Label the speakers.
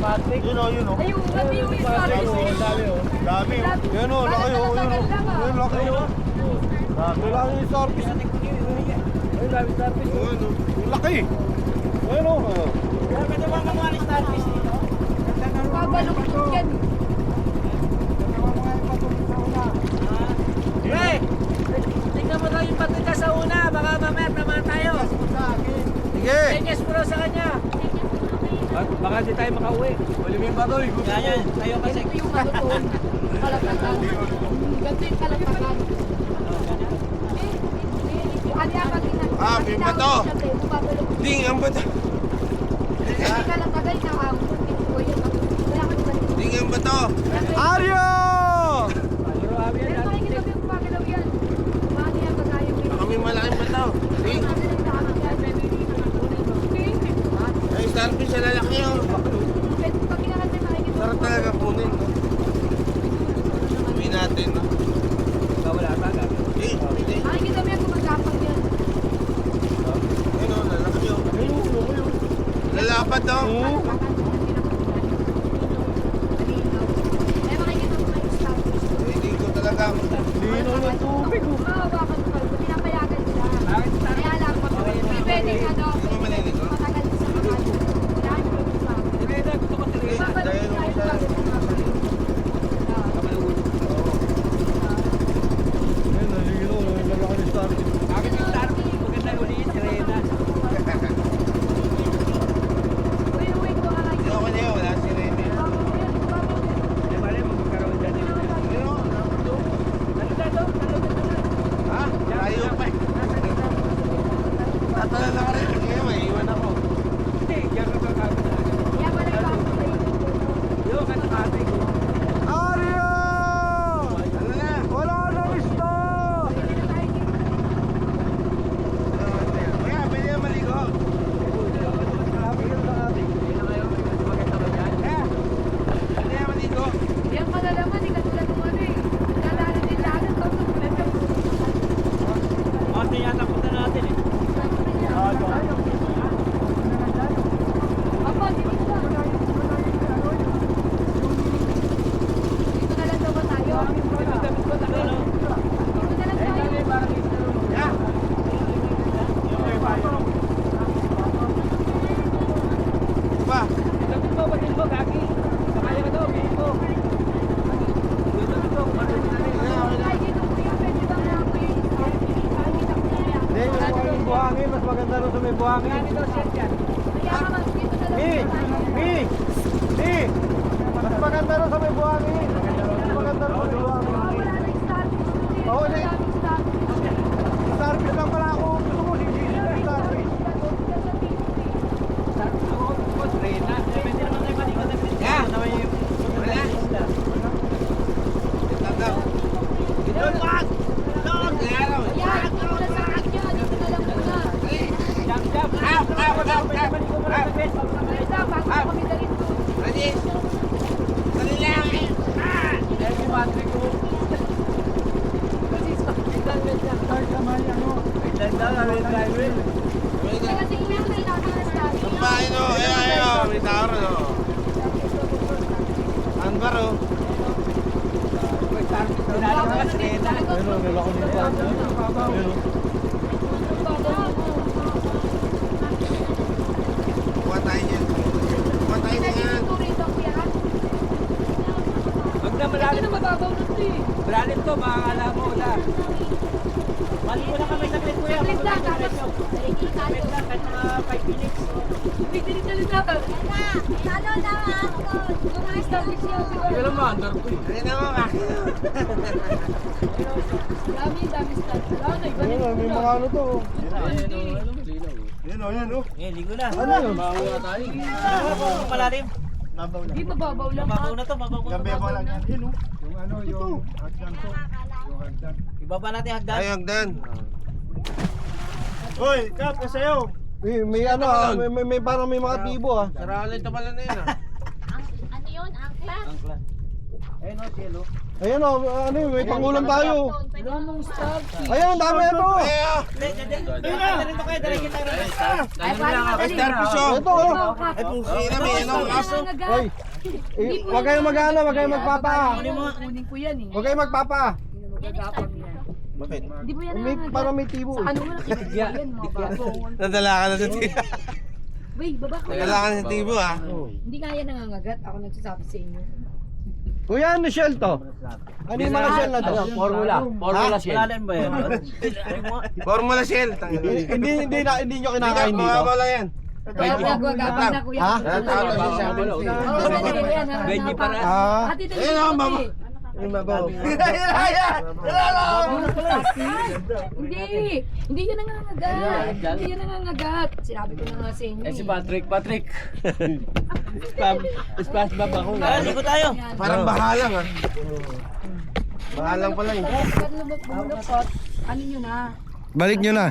Speaker 1: o, yun o.
Speaker 2: Ayun, gabi yung starfish.
Speaker 1: Dami o. Dami o. Yan o, laki o. Yun o. Yun, laki o. Dami lang yung starfish. Ayun, dami. Yun o. Yung laki. Ayun o.
Speaker 3: Pwede ba mga mga starfish dito?
Speaker 2: Pabaluktot yan.
Speaker 3: Pre! Tingnan mo daw yung patika sa una. Baka mamaya tamaan tayo.
Speaker 1: Sige.
Speaker 3: Tenyes pro sa kanya. Baka di tayo makauwi.
Speaker 1: Mo yung batoy.
Speaker 3: Kaya, tayo kasi.
Speaker 2: Ito yung ano to. Kalatakan. Ganito yung kalatakan.
Speaker 1: Ah, may bato. Ding, ang bato.
Speaker 2: Hindi kalatagan na ang Wala ka naman.
Speaker 1: Ding, ang bato. Aryo!
Speaker 3: Pero kami yan.
Speaker 2: Pero makikita mo yung pagalaw yan. Paano yan pagkaya mo yun?
Speaker 1: Kami malaking bato. Ding. Starfish na lalaki o. Sarap talaga kunin. Uwi natin.
Speaker 3: Wala pa ka.
Speaker 1: Hindi, hindi.
Speaker 2: Makikita mo yan gumagapang yan.
Speaker 1: Ayun o, lalaki o. Lalapat o.
Speaker 2: Eh, makikita mo nga yung starfish.
Speaker 1: Hindi ko talaga.
Speaker 2: Lino ng tubig. Mahawakan mo pa. Pinapayagan sila. Kaya lang, hindi pwedeng ano,
Speaker 1: Hindi mo maliligo?
Speaker 2: matagal sa kamal. Kailangan mo yung sa akin.
Speaker 3: Hindi na, gusto ko talaga.
Speaker 2: Babalik
Speaker 1: Dahil
Speaker 2: tayo
Speaker 1: sa-
Speaker 2: bago bumabalik.
Speaker 1: Ayun, naliligo. Naliligo ni starfish.
Speaker 3: Bakit yung starfish? Maganda uliin, sirena.
Speaker 2: Uy, uwi ko ka
Speaker 1: Hindi ako na yun, wala si Remy.
Speaker 3: Hindi ba rin, magkakaroon dyan.
Speaker 1: Ayun o, nakapito.
Speaker 3: Ano na to? Ano na to?
Speaker 1: Ha? Tayo pa eh. Tatala na ka rin. Kaya maiiwan ako.
Speaker 3: Hindi, diyan ka kakabit na.
Speaker 2: Kaya pala yung bago sa inyo.
Speaker 3: Yo, katakatay ko.
Speaker 1: Aryo! Ano na? Wala na isto!
Speaker 2: Pwede na tayo dito.
Speaker 1: Kaya, pwede na maligo. Pwede na maligo.
Speaker 2: Yan pala naman, hindi katulad ng ano eh. Dalanan din lahat. Tapos pwede.
Speaker 3: Ate, yata punta natin eh.
Speaker 2: Apa, dito na. Dito na lang daw ba tayo? Dito na lang tayo.
Speaker 1: Yeah. Pa,
Speaker 3: Dapat mo, batin mo, gagi. Sakaya ka daw, bihin mo. Dito, dito, kumarin na rin.
Speaker 2: Ay, dito kuya, pwede ba nga ako yung Nakikita ko na yan.
Speaker 1: hindi, yung mga buhangin, mas maganda rin sa may buhangin.
Speaker 2: Dito na lang
Speaker 1: Mi!
Speaker 2: daw tayo.
Speaker 1: Mi! Mi! Mas maganda rin sa may buhangin. Mas maganda rin sa may buhangin.
Speaker 2: Ah, wala na yung starfish. Hindi,
Speaker 1: Oo,
Speaker 2: wala
Speaker 1: hindi.
Speaker 2: na yung starfish.
Speaker 1: Starfish lang pala ako. Gusto ko, hindi na starfish.
Speaker 3: Ako, ako, sirena. Eh, Pwede naman tayo maligo na green.
Speaker 1: Yeah.
Speaker 3: Naman yung
Speaker 1: Wala. Tanda. Dito, wag! Dog! Araw!
Speaker 2: Kaya, dito na sa kanya, dito na lang muna.
Speaker 3: Jump, jump.
Speaker 1: Up, up, up,
Speaker 3: Pwede
Speaker 1: up,
Speaker 3: maligo muna
Speaker 1: up.
Speaker 3: sa bed.
Speaker 2: Basta, bago
Speaker 1: Ah.
Speaker 2: kami dalhin doon.
Speaker 1: Ready? Dali lang! Ah!
Speaker 3: Eh, yung battery ko.
Speaker 2: Kasi sa helmet lang.
Speaker 3: Ganda nga, may driver.
Speaker 2: Kaya tingnan mo yung natin na starfish.
Speaker 1: Sampahin o! Ayan, ayan o! May taro o! Anbar o!
Speaker 3: May starfish. Pinalo ka, sirena.
Speaker 1: Ayun o, nilako nito. Ayun o. Kuha tayo niyan. Kuha tayo niyan.
Speaker 3: Huwag na malalim. Malalim to, makakala mo. Wala. Mali mo na kami sa bed, kuya.
Speaker 2: Saglit lang, tapos
Speaker 3: Wait lang, kahit mga 5 minutes.
Speaker 1: Dali na mo ka. Ayun o, may mga ano to. Ayun o, ayun o.
Speaker 3: Eh, ligo na.
Speaker 1: Ano yun?
Speaker 3: Huwag malalim.
Speaker 1: Mabaw na.
Speaker 2: Di mababaw lang.
Speaker 3: Mababaw na to, mababaw na.
Speaker 1: Gabi mo lang yan. Ayun o.
Speaker 4: Yung ano, yung hagdan ko. Yung hagdan.
Speaker 3: Ibaba natin hagdan.
Speaker 1: Ay, hagdan. Hoy, Kap, kasayo. May, may ano ah, may, may, may parang may mga tibo ah. Sarali ito pala na yun ah.
Speaker 2: Ano yun? Angkla?
Speaker 3: Angkla. Ayun o, cielo.
Speaker 1: Ayun oh, ano yun, may pangulam tayo.
Speaker 2: Starfish.
Speaker 1: Ayun, dami ito.
Speaker 3: Hindi, hindi, hindi. Dali rin to kayo, kita rin.
Speaker 2: Ay, paano
Speaker 1: Ay,
Speaker 2: madali?
Speaker 1: starfish oh. Ito oh.
Speaker 2: Ay,
Speaker 1: pusi na may ano.
Speaker 2: Starfish
Speaker 1: Aso. Hoy, Eh, Huwag kayong mag-ano, huwag kayong magpapa.
Speaker 2: Kunin ko yan eh.
Speaker 1: Huwag kayong magpapa.
Speaker 2: Magagapang yan.
Speaker 1: Bakit?
Speaker 2: Di ba yan
Speaker 1: May,
Speaker 2: nangangagat?
Speaker 1: parang may tibo.
Speaker 2: Sa ano mo nakikita yan mga bago.
Speaker 5: Nadala ka na sa tibo.
Speaker 2: Wait, baba ko.
Speaker 5: Nadala ka na sa tibo ha.
Speaker 2: Hindi kaya nangangagat. Ako nagsasabi sa inyo.
Speaker 1: Kuya, ano shell to? Ano yung mga shell na to?
Speaker 3: Formula. Formula shell.
Speaker 5: Formula Shell.
Speaker 1: Eh, Hindi, hindi na, hindi nyo kinakain dito.
Speaker 5: Mababa lang yan.
Speaker 2: Nagwagapang na kuya.
Speaker 1: Ha?
Speaker 3: Benji para.
Speaker 1: Ah,
Speaker 2: yung
Speaker 5: mama. mabaw.
Speaker 2: Hindi. Hindi yan nangangagat. Hindi yan nangangagat. Sinabi ko na nga sa inyo.
Speaker 3: Eh si
Speaker 2: eh.
Speaker 3: Patrick, Patrick. Spam, splash bab ako. Ah, ko tayo.
Speaker 2: Yan.
Speaker 5: Parang bahalang ha. Bahalang pa lang.
Speaker 2: Pag lumulupot, ano nyo na?
Speaker 1: balik nyo na.